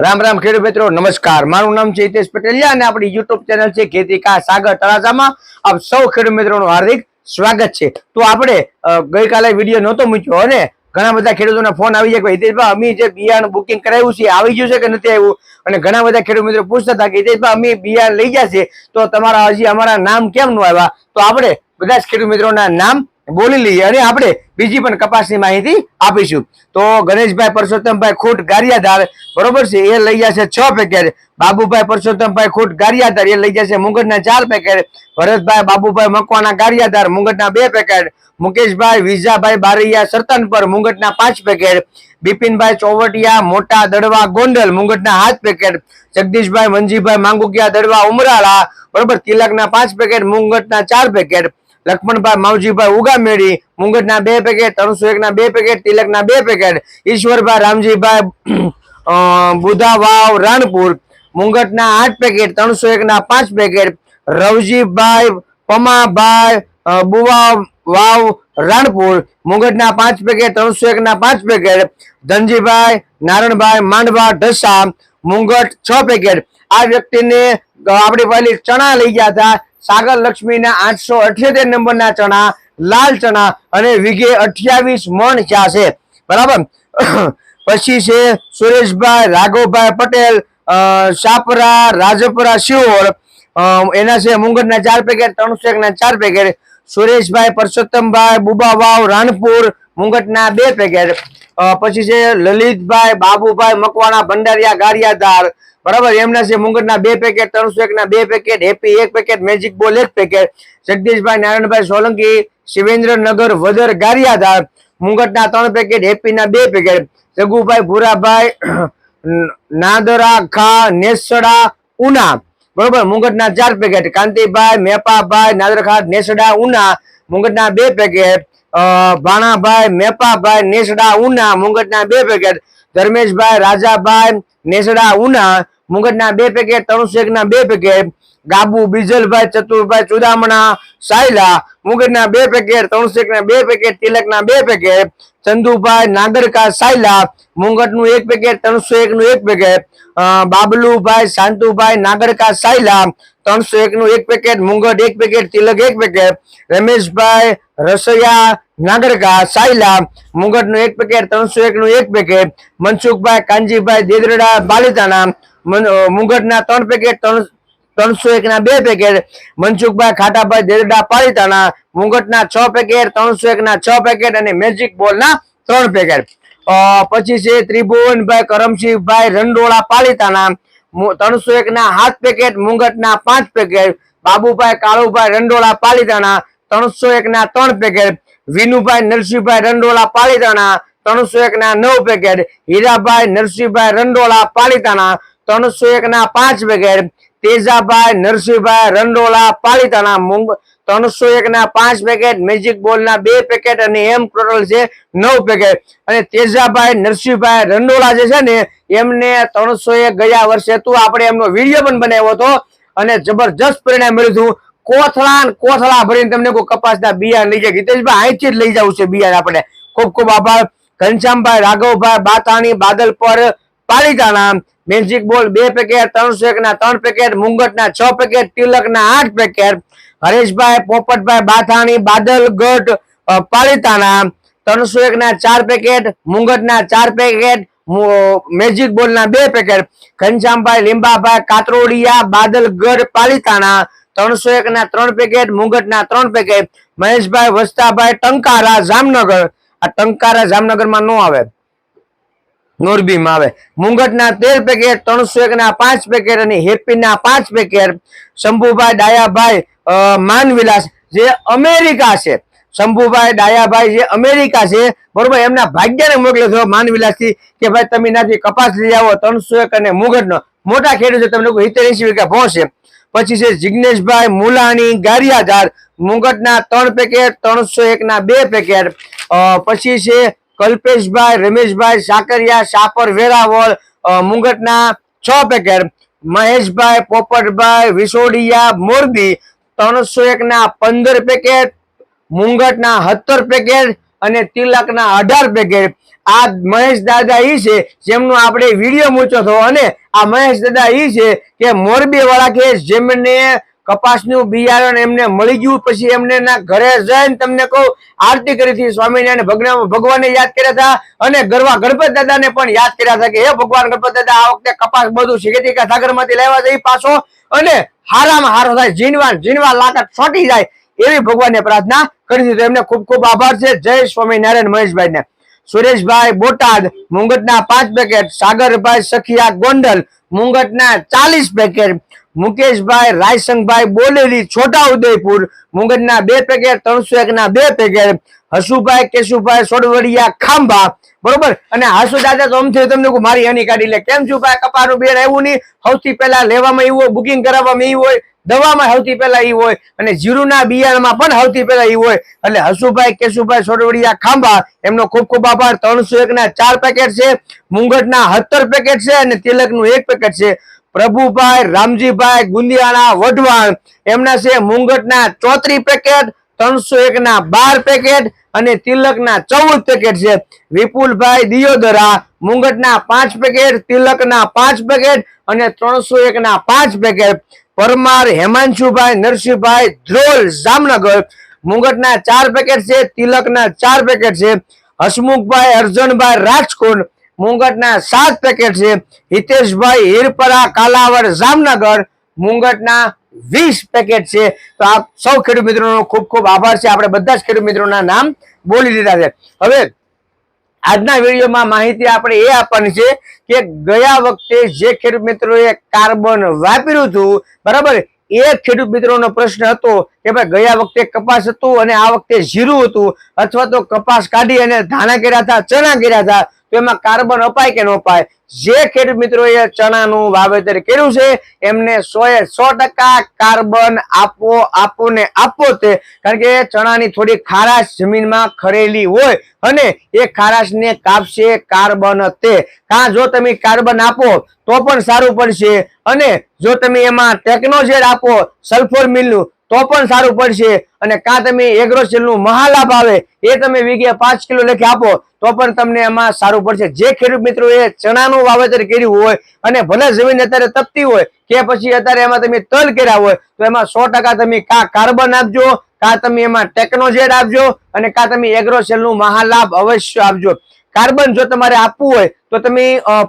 રામ રામ ખેડૂત મિત્રો, નમસ્કાર. મારું નામ છે હિતેશ પટેલિયા અને આપણી યુટ્યુબ ચેનલ છે ખેતી કા સાગર તળાજામાં આપ સૌ ખેડૂત મિત્રોનું હાર્દિક સ્વાગત છે. તો આપણે ગઈકાલે વીડિયો નહોતો મૂક્યો અને ઘણા બધા ખેડૂતોના ફોન આવી જાય કે હિતેશભાઈ, અમે જે બિયારણ બુકિંગ કરાવ્યું છે આવી ગયું છે કે નથી આવ્યું? અને ઘણા બધા ખેડૂત મિત્રો પૂછતા હતા કે હિતેશભાઈ, અમે બિયારણ લઈ જશે તો તમારા હજી અમારા નામ કેમ ન આવ્યા? તો આપણે બધા જ ખેડૂત મિત્રોના નામ બોલી લઈએ. અને આપણે બીજી પણ કપાસની માહિતી આપીશું. તો ગણેશભાઈ પરસોત્તમભાઈ ખૂટ ગારિયાધાર, બરોબર છે? એ લઈ જશે છ પેકેટ. બાબુભાઈ પરસોત્તમભાઈ ખૂટ ગારિયાધાર, એ લઈ જશે મુંગટના ચાર પેકેટ. ભરતભાઈ, બાબુભાઈ મકવાના ગારિયાધાર, મુંગટના બે પેકેટ. મુકેશભાઈ વિઝાભાઈ બારૈયા સરતનપર, મુંગટના પાંચ પેકેટ. બિપિનભાઈ ચોવટિયા, મોટા દડવા ગોંડલ, મુંગટના હાથ પેકેટ. જગદીશભાઈ મંજીભાઈ માંગુકિયા, દડવા ઉમરાળા, બરોબર? તિલકના પાંચ પેકેટ, મુંગટના ચાર પેકેટ. લક્ષ્મણભાઈ માવજીભાઈ ઉગામેડી મુંગટના બે પેકેટ ત્રણસો એકના બે પેકેટ, તિલકના બે પેકેટ, ઈશ્વરભાઈ રામજીભાઈ બુધાવાવ વાવ રાણપુર, મુંગટના આઠ પેકેટ ત્રણસો એકના પાંચ પેકેટ, રવજીભાઈ, પમાભાઈ બુવા વાવ રાણપુર, મુંગટના પાંચ પેકેટ ત્રણસો એકના પાંચ પેકેટ, ધનજીભાઈ, નારણભાઈ, માંડવા, ઢસા, મુંગટ છ પેકેટ. આ વ્યક્તિને આપણી પહેલી ચણા લઈ ગયા હતા. સાગર લક્ષ્મીના આઠસો અઠ્યોતેર નંબરના ચણા, લાલ ચણા અને વીઘે અઠ્યાવીસ મણ ચા છે. બરાબર? પછી છે સુરેશભાઈ, રાઘવભાઈ પટેલ સાપરા રાજપરા, શિહોર. એના છે મુંગટના ચાર પેકેટ ત્રણસો એકના ચાર પેકેટ. સુરેશભાઈ, પરસોત્તમભાઈ, બુબાવાવ રાણપુર મુંગટના બે પેકેટ. પછી છે લલિતભાઈ, બાબુભાઈ, મકવાણા, ભંડારિયા, ગારિયાધાર. બરાબર? એમના છે મુંગટના બે પેકેટ ત્રણસો એકના બે પેકેટ હેપી એક પેકેટ મેજિક બોલ એક પેકેટ જગદીશભાઈ, નારાયણભાઈ સોલંકી, શિવેન્દ્રનગર વદર ગારિયાધાર. મુંગટના ત્રણ પેકેટ હેપીના બે પેકેટ જગુભાઈ ભૂરાભાઈ નાદરા, ખા, નેસડા, ઉના. બરોબર? મુંગટના ચાર પેકેટ કાંતિભાઈ, મેપાભાઈ, નાદરખા, નેસડા, ઉના. મુંગટના બે પેકેટ ભાણાભાઈ, મેપાભાઈ, નેસડા, ઉના. મુંગટના બે પેકેટ ધર્મેશભાઈ, રાજાભાઈ, નેસડા, ઉના. મુંગટના બે પેકેટ ત્રણસો એકના બે પેકેટ ગાબુ, બીજલભાઈ, ચતુરભાઈ, ચુદામણા, સાયલા, મુંગટના બે પેકેટ ત્રણસો એકના બે પેકેટ તિલકના બે પેકેટ ચંદુભાઈ, નાગરકા, સાયલા, મુંગટનું એક પેકેટ ત્રણસો એકનું એક પેકેટ બાબલુભાઈ, શાંતુભાઈ, નાગરકા, સાયલા ત્રણસો એકનું એક પેકેટ મુંગટ એક પેકેટ તિલક એક પેકેટ રમેશભાઈ, રસૈયા, નાગરકા, સાયલા, મુંગટનું એક પેકેટ ત્રણસો એકનું એક પેકેટ મનસુખભાઈ, કાનજીભાઈ, દેદરડા, બાલિતાના મુંગટના ત્રણ પેકેટ, ત્રણ ત્રણસો એક ના બે પેકેટ, મનસુખભાઈ ખાટાભાઈ દેરડા પાલિતાના મુંગટના છ પેકેટ, ત્રણસો એક ના છ પેકેટ અને મેજિક બોલ ના ત્રણ પેકેટ. પછી છે ત્રિભુવનભાઈ, કરમસિંહભાઈ, રંડોળા પાલિતાના ત્રણસો એક ના હાથ પેકેટ, મુંગટના પાંચ પેકેટ, બાબુભાઈ, કાળુભાઈ, રંડોળા પાલિતાના ત્રણસો એક ના ત્રણ પેકેટ, વિનુભાઈ, નરસિંહભાઈ, રંડોળા પાલિતાના ત્રણસો એક ના નવ પેકેટ, હીરાભાઈ, નરસિંહભાઈ, રંડોળા પાલિતાના ત્રણસો એક ના પાંચ પેકેટ તેજાભાઈ, નરસિંહભાઈ, રંડોલા, પાલિતાના મુંગ. ત્રણસો એક ના પાંચ પેકેટ મેજિક બોલ ના બે પેકેટ અને એમ ટોટલ છે નવ પેકેટ અને તેજાભાઈ, નરસિંહભાઈ રંડોળા જે છે ને, એમને ત્રણસો એક ગયા વર્ષે હતું. આપણે એમનો વીડિયો પણ બનાવ્યો હતો અને જબરજસ્ત પરિણામ મળ્યું હતું. કોથળા કોથળા ભરીને તમને કોઈ કપાસના બિયારણ લઈ જાય. હિતેશભાઈ, અહીંથી જ લઈ જવું છે બિયારણ આપણે. ખૂબ ખૂબ આભાર. ઘનશ્યામભાઈ, રાઘવભાઈ બાતાણી બાદલ પર પાલિતાણા મેજિક બોલ બે પેકેટ ત્રણસો એક ના ત્રણ પેકેટ મુંગટ ના છ પેકેટ તિલક ના આઠ પેકેટ હરેશભાઈ, પોપટભાઈ, બાથાણી, બાદલગઢ પાલિતાણા ત્રણસો એક ના ચાર પેકેટ મુંગટ ના ચાર પેકેટ મેજિક બોલ ના બે પેકેટ ઘનશ્યામભાઈ, લીંબાભાઈ, કાતરોડિયા, બાદલગઢ પાલિતાણા ત્રણસો એક ના ત્રણ પેકેટ મુંગટ ના ત્રણ પેકેટ મહેશભાઈ, વસ્તાભાઈ, ટંકારા, જામનગર. આ ટંકારા જામનગરમાં નો આવે. મોરબીમાં આવે. મુંગટના તેર પેકેટ ત્રણસો એક ના પાંચ પેકેટ અને હેપી ના પાંચ પેકેટ શંભુભાઈ ડાયાભાઈ માનવિલાસ જે અમેરિકા છે. શંભુભાઈ ડાયાભાઈ જે અમેરિકા છે. બરોબર, એમના ભાગ્યને મોકલ્યો છો માનવિલાસથી કે ભાઈ તમે નાથી કપાસ લઈ આવો ત્રણસો એક અને મુંગટનો. મોટા ખેડૂત છે, તમને સિત્તેર એસી વીઘા પહોંચશે પછી છે જિગ્નેશભાઈ મુલાણી ગારિયાધાર. મુંગટના ત્રણ પેકેટ ત્રણસો એક ના બે પેકેટ પછી છે કલ્પેશભાઈ, રમેશભાઈ, સાકરિયા, સાપર, વેરાવળ મુંગટના છ પેકેટ મહેશભાઈ, પોપટભાઈ, વિસોડિયા, મોરબી ત્રણસો એક ના પંદર પેકેટ મુંગટના સત્તર પેકેટ અને તિલકના અઢાર પેકેટ આ મહેશ દાદા ઈ છે જેમનો આપણે વીડિયો મૂક્યો હતો અને આ મહેશ દાદા ઈ છે કે મોરબી વાળા કે જેમને કપાસનું બિયારણ એમને મળી ગયું, પછી એમને ના ઘરે જઈને તમને કહું, આરતી કરી હતી સ્વામિનારાયણ ભગવાન ભગવાનને યાદ કર્યા હતા, અને ગરવા ગણપત દાદાને પણ યાદ કર્યા હતા કે, હે ભગવાન ગણપત દાદા, આ વખતે કપાસ બધું શીખેતિકા સાગરમાંથી લેવા જઈ પાછો? અને હારામાં હારો થાય જીનવાન જીનવા લાકડ છોટી જાય એવી ભગવાનને પ્રાર્થના કરી હતી. એમને ખૂબ ખૂબ આભાર છે. જય સ્વામિનારાયણ મહેશભાઈને. સુરેશભાઈ બોટાદ, મુંગટના પાંચ પેકેટ સાગરભાઈ સખિયા ગોંડલ, મુંગટના ચાલીસ પેકેટ મુકેશભાઈ રાયસંગભાઈ બોલેલી છોટા ઉદયપુર મુંગટના બે પેકેટ ત્રણસો એક ના બે પેકેટ, હસુભાઈ, કેશુભાઈ, સોડવડિયા, ખાંભા, બરોબર? અને હસુ દાદા, તો અમથી તમને મારી હની કાઢી લે. કેમ છું ભાઈ? કપારું બેન એવું નહીં. સૌથી પહેલા લેવામાં એવું હોય, બુકિંગ કરાવવામાં એવું હોય, દવામાં સૌથી પહેલા એ હોય, અને જીરુના બિયારણમાં પણ સૌથી પહેલા એ હોય. એટલે હસુભાઈ, કેશુભાઈ, સોડવડિયા, ખાંભા, એમનો ખૂબ ખૂબ આભાર. ત્રણસો એક ના ચાર પેકેટ છે મુંગટના સત્તર પેકેટ છે, અને તિલકનું એક પેકેટ છે. પ્રભુભાઈ, રામજીભાઈ ગુંદિયાળા વઢવાણ, એમના છે મુંગટના ચોત્રી પેકેટ ત્રણસો એક ના બાર પેકેટ અને તિલકના ચૌદ પેકેટ છે. વિપુલભાઈ દિયોદરા, મુંગટના પાંચ પેકેટ તિલકના પાંચ પેકેટ અને ત્રણસો એક ના પાંચ પેકેટ પરમાર, હેમાંશુભાઈ, નરસિંહભાઈ, ધ્રોલ, જામનગર. મુંગટના ચાર પેકેટ છે, તિલકના ચાર પેકેટ છે. હસમુખભાઈ, અર્જનભાઈ, રાજકોટ. મુંગટના સાત પેકેટ છે. હિતેશભાઈ હીરપરા, કાલાવડ, જામનગર, મુંગટના વીસ પેકેટ છે. તો આપ સૌ ખેડૂત મિત્રોનો ખૂબ ખૂબ આભાર છે. આપણે બધા જ ખેડૂત મિત્રોના નામ બોલી દીધા છે. હવે આજના વિડીયોમાં માહિતી આપણે એ આપવાની છે કે ગયા વખતે જે ખેડૂત મિત્રોએ કાર્બન વાપર્યું હતું, બરાબર? એ ખેડૂત મિત્રોનો પ્રશ્ન હતો કે ભાઈ ગયા વખતે કપાસ હતું અને આ વખતે જીરું હતું, અથવા તો કપાસ કાઢી અને ધાણા કર્યા હતા, ચણા કર્યા હતા. તો એમાં કાર્બન અપાય કે ન અપાય? જે ખેડૂત મિત્રોએ ચણાનું વાવેતર કર્યું છે, એમને સો એ સો ટકા કાર્બન આપો આપો ને આપો તે. કારણ કે ચણાની થોડી ખારાશ જમીનમાં ખરેલી હોય અને એ ખારાશને કાપશે કાર્બન તે. કાં જો તમે કાર્બન આપો, તો પણ સારું પડશે. અને જો તમે એમાં ટેકનોજેડ આપો સલ્ફર મિલનું તો પણ સારું પડશે. અને કાં તમે એગ્રોસેલનું મહાલાભ આવે, એ તમે વીઘે પાંચ કિલો લેખે આપો, તો પણ તમને એમાં સારું પડશે. જે ખેડૂત મિત્રો એ ચણાનું વાવેતર કર્યું હોય અને ભલે જમીન અત્યારે તપતી હોય, કે પછી અત્યારે એમાં તમે તલ કર્યા હોય, તો એમાં સો તમે કા કાર્બન આપજો, કાં તમે એમાં ટેકનોજેડ આપજો, અને કા તમે એગ્રોસેલનું મહાલાભ અવશ્ય આપજો. કાર્બન જો તમારે આપવું હોય, તો તમે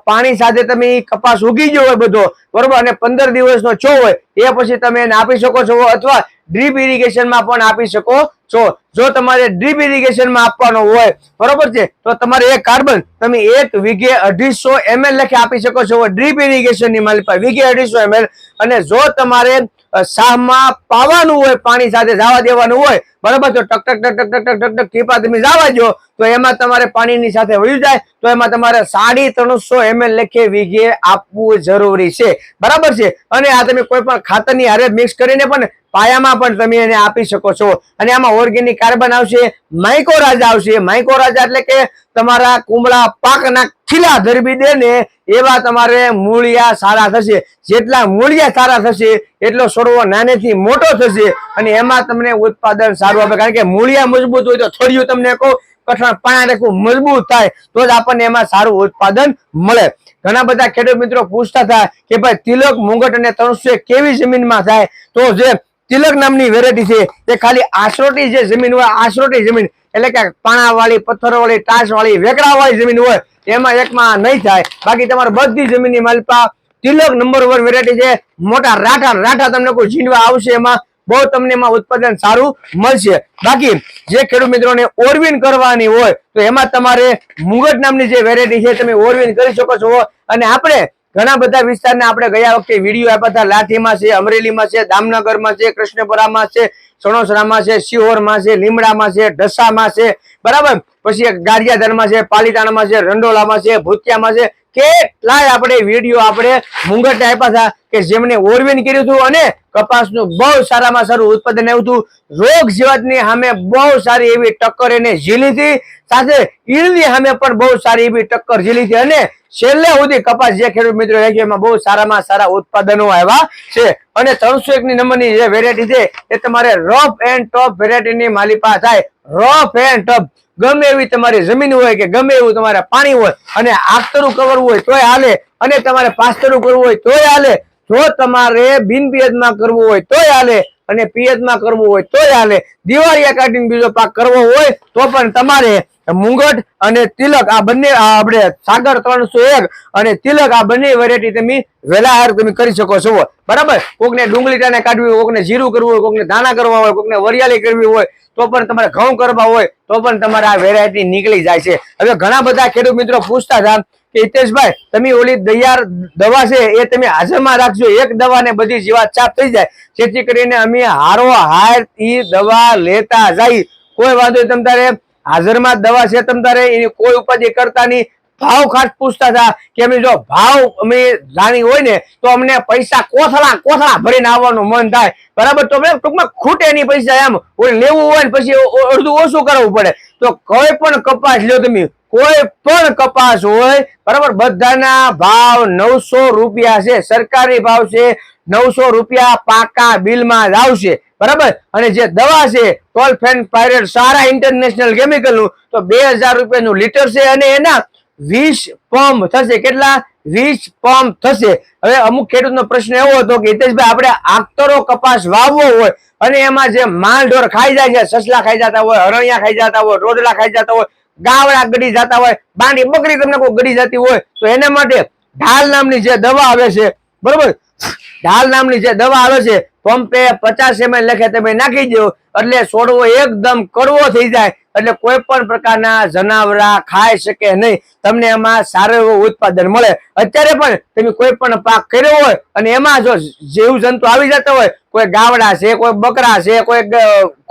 પાણી સાથે તમે કપાસ ઉગી ગયો હોય બધો, બરોબર? અને પંદર દિવસનો છો હોય, એ પછી તમે એને આપી શકો છો અથવા ડ્રીપ ઇરિગેશનમાં પણ આપી શકો છો. જો તમારે ડ્રીપ ઇરિગેશનમાં આપવાનો હોય, બરોબર છે? તો તમારે એ કાર્બન, તમે એક વીઘે અઢીસો એમએલ લખી આપી શકો છો. ડ્રીપ ઇરિગેશનની માલિકા વીઘે અઢીસો એમએલ. અને જો તમારે શાહમાં પાવાનું હોય, પાણી સાથે જવા દેવાનું હોય, બરાબર? તો ટક ટક ટક ટક ટક ટક ટીપા તમે જવા દો તો એમાં તમારે પાણીની સાથે વળ્યું જાય, તો એમાં તમારે સાડી ત્રણસો એમએલ લેખે વીઘે આપવું જરૂરી છે. બરાબર છે? અને આ તમે કોઈ પણ ખાતરની હારે મિક્સ કરીને પણ પાયામાં પણ તમે એને આપી શકો છો. અને આમાં ઓર્ગેનિક કાર્બન આવશે માઇકોરાજા આવશે. માઇકોરાજા એટલે કે તમારા કુમળા પાકના ખીલા ધરબી દે ને એવા તમારે મૂળિયા સારા થશે. જેટલા મૂળિયા સારા થશે, એટલો છોડવો નાનેથી મોટો થશે અને એમાં તમને ઉત્પાદન સારું આપે. કારણ કે મૂળિયા મજબૂત હોય તો થોડિયું તમને કહું, કઠણ પાણા રાખવું મજબૂત થાય, તો જ આપણને એમાં સારું ઉત્પાદન મળે. ઘણા બધા ખેડૂત મિત્રો પૂછતા હતા કે ભાઈ, તિલક, મુંગટ અને ત્રણસો કેવી જમીનમાં થાય? તો જે તિલક નામની વેરાયટી છે, એ ખાલી આશરોટી જે જમીન હોય, આશરોટી જમીન. એટલે કે પાણા વાળી પથ્થરો વાળી ટાસ વાળી વેકડા વાળી જમીન હોય એમાં એકમાં નહીં થાય. બાકી તમારે બધી જમીનની માલપા તિલક નંબર વન વેરાયટી છે. મોટા રાઠા રાઠા તમને કોઈ ઝીંડવા આવશે એમાં. બહુ તમને એમાં ઉત્પાદન સારું મળશે. બાકી જે ખેડૂત મિત્રોને ઓરવીન કરવાની હોય, તો એમાં તમારે મુગટ નામની જે વેરાયટી છે, તમે ઓરવીન કરી શકો છો. અને આપણે ઘણા બધા વિસ્તારને આપણે ગયા વખતે વીડિયો આપ્યા હતા. લાઠીમાં છે, અમરેલીમાં છે, દામનગરમાં છે, કૃષ્ણપુરામાં છે, સણોસરામાં છે, શિહોરમાં છે, લીમડામાં છે, ઢસામાં છે. બરાબર? પછી ગારિયાધરમાં છે, પાલીતાણામાં છે રંડોલામાં છે, ભૂતિયામાં છે. કેટલાય આપણે વીડિયો આપણે મુંગટ આપ્યા હતા કે જેમને ઓરવીન કર્યું હતું અને કપાસનું બહુ સારામાં સારું ઉત્પાદન આવ્યું હતું. રોગ જીવાતની સામે બહુ સારી એવી ટક્કર એને ઝીલી હતી. સાથે ઈળની સામે પણ બહુ સારી એવી ટક્કર ઝીલી હતી અને છેલ્લે સુધી કપાસ જે ખેડૂત મિત્રો છે એમાં બહુ સારામાં સારા ઉત્પાદનો આવ્યા છે. અને ત્રણસો એક ની નંબરની જે વેરાયટી છે, એ તમારે રફ એન્ડ ટોપ વેરાયટીની માલિપા થાય. રફ એન્ડ ટફ ગમે એવી તમારી જમીન હોય કે ગમે એવું તમારે પાણી હોય અને આખતરું કરવું હોય તોય હાલે અને તમારે પાસ્તરું કરવું હોય તોય હાલે. જો તમારે બિન પિયતમાં કરવું હોય તોય હાલે અને પિયતમાં કરવું હોય તોય હાલે. દિવાળીયા કાઢીને બીજો પાક કરવો હોય તો પણ તમારે મુંગટ અને તિલક, આ બંને આપણે સાગર ત્રણસો એક અને તિલક, આ બંને વેરાયટી તમે વેલા હાર તમે કરી શકો છો. બરાબર? કોકને ડુંગળી ટાણે કાઢવી હોય, કોકને જીરું કરવું હોય, કોકને દાણા કરવા હોય, કોકને વરિયાળી કરવી હોય, તો પણ તમારે ઘઉં કરવા હોય, તો પણ તમારે આ વેરાયટી નીકળી જાય છે. હવે ઘણા બધા ખેડૂત મિત્રો પૂછતા હતા કે, હિતેશભાઈ, તમે ઓલી તૈયાર દવા છે, એ તમે હાજરમાં રાખજો. એક દવાને બધી જીવાત ચાપ થઈ જાય. જેથી કરીને અમે હારો હાર ઈ દવા લેતા જાય કોઈ વાંધો તમ તારે હાજરમાં દવા છે તમ તારે, એની કોઈ ઉપાધિ કરતા નહીં. ભાવ ખાસ પૂછતા હતા કે અમે જો ભાવ અમે જાણી હોય ને, તો અમને પૈસા કોથળા કોથળા ભરીને આવવાનું મન થાય. બરાબર? તો ટૂંકમાં ખૂટે નહીં પૈસા એમ. લેવું હોય ને પછી અડધું ઓછું કરવું પડે. તો કોઈ પણ કપાસ લ્યો તમે. કોઈ પણ કપાસ હોય, બરાબર? બધાના ભાવ નવસો રૂપિયા છે, સરકારી ભાવ છે નવસો રૂપિયા પાકા બિલમાં જ આવશે. બરાબર? અને જે દવા છે ટોલફેન પાયરેટ સારા ઇન્ટરનેશનલ કેમિકલનું તો બે હજાર રૂપિયાનું લીટર છે અને એના વીસ પંપ થશે. કેટલા? વીસ પંપ થશે. હવે અમુક ખેડૂતનો પ્રશ્ન એવો હતો કે, હિતેશભાઈ, આપણે આખતરો કપાસ વાવવો હોય અને એમાં જે માલ ઢોર ખાઈ જાય છે, સસલા ખાઈ જતા હોય, હરણિયા ખાઈ જતા હોય રોડલા ખાઈ જતા હોય, ગાવડા ગડી જતા હોય, બાંડી બકરી તમને કોઈ ગડી જતી હોય, તો એના માટે ઢાલ નામની જે દવા આવે છે બરોબર? ઢાલ નામની જે દવા આવે છે, પંપે પચાસ એમએલ લખે તમે નાખી દો એટલે છોડવો એકદમ કડવો થઈ જાય. એટલે કોઈ પણ પ્રકારના જનાવરા ખાઈ શકે નહીં. તમને એમાં સારું એવું ઉત્પાદન મળે. અત્યારે પણ તમે કોઈ પણ પાક કર્યો હોય અને એમાં જો જીવ જંતુ આવી જતા હોય, કોઈ ગાવડા છે, કોઈ બકરા છે, કોઈ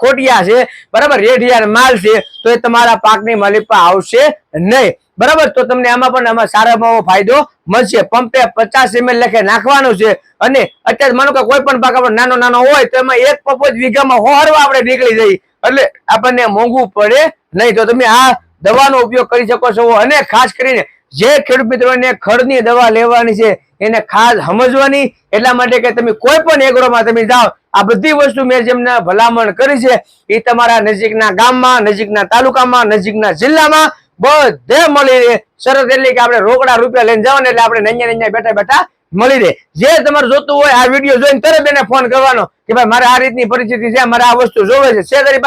ખોટિયા છે, બરાબર, રેઢિયાર માલ છે, તો એ તમારા પાકની માલિપા આવશે નહીં. બરાબર? તો તમને આમાં પણ આમાં સારામાં ફાયદો મળશે. પંપે પચાસ એમએલ લખે નાખવાનું છે. અને અત્યારે માનો કે કોઈ પણ પાક આપણો નાનો નાનો હોય, તો એમાં એક પપોજ વીઘામાં હોરવા આપણે નીકળી જઈએ. એટલે આપણને મોંઘું પડે નહીં. તો તમે આ દવાનો ઉપયોગ કરી શકો છો. અને ખાસ કરીને જે ખેડૂત મિત્રોને ખડની દવા લેવાની છે, એને ખાસ સમજવાની. એટલા માટે કે તમે કોઈ પણ એગ્રોમાં તમે જાઓ, આ બધી વસ્તુ મેં જેમને ભલામણ કરી છે, એ તમારા નજીકના ગામમાં, નજીકના તાલુકામાં, નજીકના જિલ્લામાં બધે મળી. રહે સરસ એટલે કે આપણે રોકડા રૂપિયા લઈને જવાને, એટલે આપણે નૈયા નૈયા બેઠા બેઠા મળી રહે. જે તમારે જોતું હોય, આ વીડિયો જોઈને તરત એને ફોન કરવાનો કે ભાઈ, મારે આ રીતની પરિસ્થિતિ છે, મારે આ વસ્તુ જોવે છે. છે તારી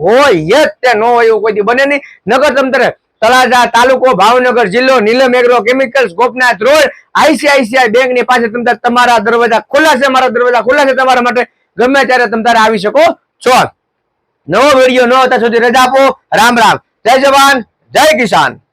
હોય તે, ન હોય એવું કોઈ બને નહીં. નગર તંત્ર તારે તળાજા, તાલુકો, ભાવનગર, જિલ્લો, Neelam, agro chemicals Gopnath road, ICICI બેંકની પાસે તમ તમારા દરવાજા ખુલ્લા છે, મારા દરવાજા ખુલ્લા છે તમારા માટે. ગમે ત્યારે તમ આવી શકો છો. નવો વીડિયો ન હતા સુધી રજા આપો. રામ રામ. જય જવાન, જય કિસાન.